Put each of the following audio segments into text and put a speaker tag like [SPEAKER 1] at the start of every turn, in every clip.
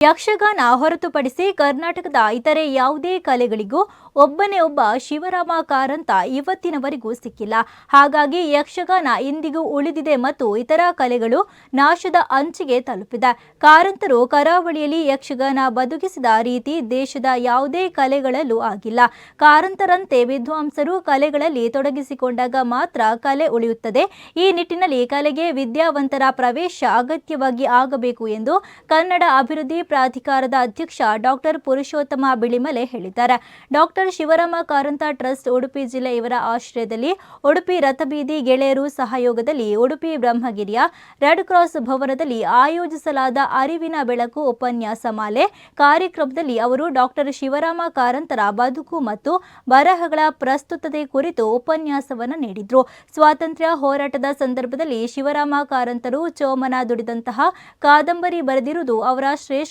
[SPEAKER 1] ಯಕ್ಷಗಾನ ಹೊರತುಪಡಿಸಿ ಕರ್ನಾಟಕದ ಇತರೆ ಯಾವುದೇ ಕಲೆಗಳಿಗೂ ಒಬ್ಬನೇ ಒಬ್ಬ ಶಿವರಾಮ ಕಾರಂತ ಇವತ್ತಿನವರೆಗೂ ಸಿಕ್ಕಿಲ್ಲ. ಹಾಗಾಗಿ ಯಕ್ಷಗಾನ ಇಂದಿಗೂ ಉಳಿದಿದೆ ಮತ್ತು ಇತರ ಕಲೆಗಳು ನಾಶದ ಅಂಚಿಗೆ ತಲುಪಿದೆ. ಕಾರಂತರು ಕರಾವಳಿಯಲ್ಲಿ ಯಕ್ಷಗಾನ ಬದುಕಿಸಿದ ರೀತಿ ದೇಶದ ಯಾವುದೇ ಕಲೆಗಳಲ್ಲೂ ಆಗಿಲ್ಲ. ಕಾರಂತರಂತೆ ವಿದ್ವಾಂಸರು ಕಲೆಗಳಲ್ಲಿ ತೊಡಗಿಸಿಕೊಂಡಾಗ ಮಾತ್ರ ಕಲೆ ಉಳಿಯುತ್ತದೆ. ಈ ನಿಟ್ಟಿನಲ್ಲಿ ಕಲೆಗೆ ವಿದ್ಯಾವಂತರ ಪ್ರವೇಶ ಅಗತ್ಯವಾಗಿ ಆಗಬೇಕು ಎಂದು ಕನ್ನಡ ಅಭಿವೃದ್ಧಿ ಪ್ರಾಧಿಕಾರದ ಅಧ್ಯಕ್ಷ ಡಾಕ್ಟರ್ ಪುರುಷೋತ್ತಮ ಬಿಳಿಮಲೆ ಹೇಳಿದ್ದಾರೆ. ಡಾಕ್ಟರ್ ಶಿವರಾಮ ಕಾರಂತ ಟ್ರಸ್ಟ್ ಉಡುಪಿ ಜಿಲ್ಲೆ ಇವರ ಆಶ್ರಯದಲ್ಲಿ ಉಡುಪಿ ರಥಬೀದಿ ಗೆಳೆಯರು ಸಹಯೋಗದಲ್ಲಿ ಉಡುಪಿ ಬ್ರಹ್ಮಗಿರಿಯ ರೆಡ್ ಕ್ರಾಸ್ ಭವನದಲ್ಲಿ ಆಯೋಜಿಸಲಾದ ಅರಿವಿನ ಬೆಳಕು ಉಪನ್ಯಾಸ ಮಾಲೆ ಕಾರ್ಯಕ್ರಮದಲ್ಲಿ ಅವರು ಡಾಕ್ಟರ್ ಶಿವರಾಮ ಕಾರಂತರ ಬದುಕು ಮತ್ತು ಬರಹಗಳ ಪ್ರಸ್ತುತತೆ ಕುರಿತು ಉಪನ್ಯಾಸವನ್ನು ನೀಡಿದರು. ಸ್ವಾತಂತ್ರ್ಯ ಹೋರಾಟದ ಸಂದರ್ಭದಲ್ಲಿ ಶಿವರಾಮ ಕಾರಂತರು ಚೋಮನ ದುಡಿದಂತಹ ಕಾದಂಬರಿ ಬರೆದಿರುವುದು ಅವರ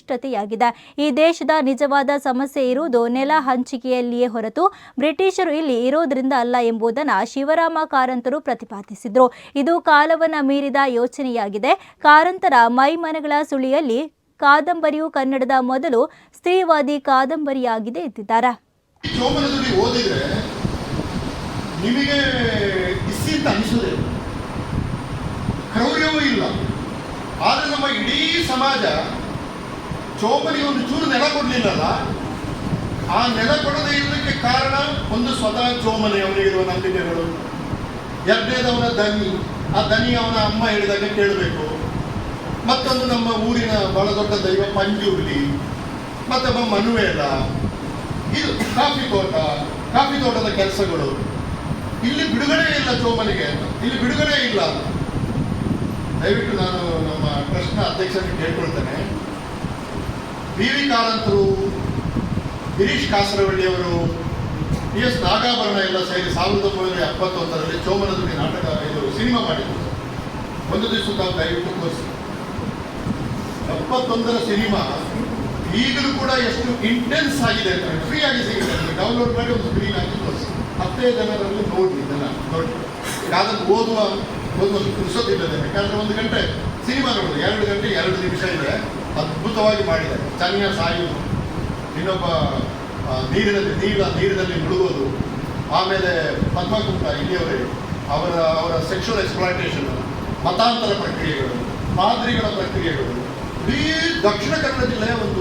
[SPEAKER 1] ಶ್ರೇಷ್ಠತೆಯಾಗಿದೆ ಈ ದೇಶದ ನಿಜವಾದ ಸಮಸ್ಯೆ ಇರುವುದು ನೆಲ ಹಂಚಿಕೆಯಲ್ಲಿಯೇ ಹೊರತು ಬ್ರಿಟಿಷರು ಇಲ್ಲಿ ಇರೋದ್ರಿಂದ ಅಲ್ಲ ಎಂಬುದನ್ನು ಶಿವರಾಮ ಕಾರಂತರು ಪ್ರತಿಪಾದಿಸಿದ್ರು. ಇದು ಕಾಲವನ್ನ ಮೀರಿದ ಯೋಚನೆಯಾಗಿದೆ. ಕಾರಂತರ ಮೈಮನಗಳ ಸುಳಿಯಲ್ಲಿ ಕಾದಂಬರಿಯು ಕನ್ನಡದ ಮೊದಲು ಸ್ತ್ರೀವಾದಿ ಕಾದಂಬರಿಯಾಗಿದೆ
[SPEAKER 2] ಅನಿಸೋದೇ ಇಲ್ಲ. ನಮ್ಮ ಇಡೀ ಸಮಾಜ ಚೋಮನಿಗೆ ಒಂದು ಚೂರು ನೆಲ ಕೊಡಲಿಲ್ಲಲ್ಲ, ಆ ನೆಲ ಕೊಡದೇ ಇರೋದಕ್ಕೆ ಕಾರಣ ಒಂದು ಸ್ವತಃ ಚೋಮನೆ ಅವನಿಗಿರುವ ನಂಬಿಕೆಗಳು. ಎರಡನೇದವನ ದನಿ ಆ ದನಿ ಅವನ ಅಮ್ಮ ಹೇಳಿದಾಗ ಕೇಳಬೇಕು. ಮತ್ತೊಂದು ನಮ್ಮ ಊರಿನ ಬಹಳ ದೊಡ್ಡ ದೈವ ಪಂಜುರ್ಲಿ ಮತ್ತೊಬ್ಬ ಮನುವೇಲ. ಇದು ಕಾಫಿ ತೋಟ, ಕಾಫಿ ತೋಟದ ಕೆಲಸಗಳು. ಇಲ್ಲಿ ಬಿಡುಗಡೆ ಇಲ್ಲ ಚೋಮನಿಗೆ ಇಲ್ಲಿ ಬಿಡುಗಡೆ ಇಲ್ಲ. ದಯವಿಟ್ಟು ನಾನು ನಮ್ಮ ಟ್ರಸ್ಟ್ನ ಅಧ್ಯಕ್ಷರಿಗೆ ಕೇಳ್ಕೊಳ್ತೇನೆ. ಬಿ ವಿ ಕಾರಂತರು, ಗಿರೀಶ್ ಕಾಸರವಳ್ಳಿಯವರು ಪಿ ಎಸ್ ನಾಗಾಭರಣ ಎಲ್ಲ ಸೇರಿ ಸಾವಿರದ ಒಂಬೈನೂರ ಎಪ್ಪತ್ತೊಂದರಲ್ಲಿ ಚೋಮನದಲ್ಲಿ ನಾಟಕ ಇದು ಸಿನಿಮಾ ಮಾಡಿದ್ರು. ಒಂದು ದಿವಸ ತಾವು ದಯವಿಟ್ಟು ತೋರಿಸಿ. ಎಪ್ಪತ್ತೊಂದರ ಸಿನಿಮಾ ಈಗಲೂ ಕೂಡ ಎಷ್ಟು ಇಂಟೆನ್ಸ್ ಆಗಿದೆ ಅಂತ ಫ್ರೀ ಆಗಿ ಸಿಗುತ್ತೆ ಡೌನ್ಲೋಡ್ ಮಾಡಿ ಒಂದು ಸ್ಕ್ರೀನ್ ಆಗಿ ತೋರಿಸಿ. ಹತ್ತೇ ಜನರಲ್ಲಿ ನೋಡಿ ಇದನ್ನು ನೋಡಿ. ಯಾವ್ದು ಓದುವ ಒಂದು ಪುರುಸೋದಿಲ್ಲದೆ ಯಾಕಂದ್ರೆ ಒಂದು ಗಂಟೆ ಸಿನಿಮಾ ನೋಡೋದು, ಎರಡು ಗಂಟೆ ಎರಡು ನಿಮಿಷ ಇದೆ. ಅದ್ಭುತವಾಗಿ ಮಾಡಿದ್ದಾರೆ. ಚನ್ಯ ಸಾಯುವುದು ಇನ್ನೊಬ್ಬ ನೀರಿನಲ್ಲಿ ನೀರ ನೀರಿನಲ್ಲಿ ಮುಳುಗೋದು. ಆಮೇಲೆ ಪದ್ಮಕುಂಟ ಇಲ್ಲಿಯವರೇ, ಅವರ ಅವರ ಸೆಕ್ಷುವಲ್ ಎಕ್ಸ್ಪ್ಲಾಂಟೇಷನ್ ಮತಾಂತರ ಪ್ರಕ್ರಿಯೆಗಳು, ಮಾದರಿಗಳ ಪ್ರಕ್ರಿಯೆಗಳು. ಇಡೀ ದಕ್ಷಿಣ ಕನ್ನಡ ಜಿಲ್ಲೆಯ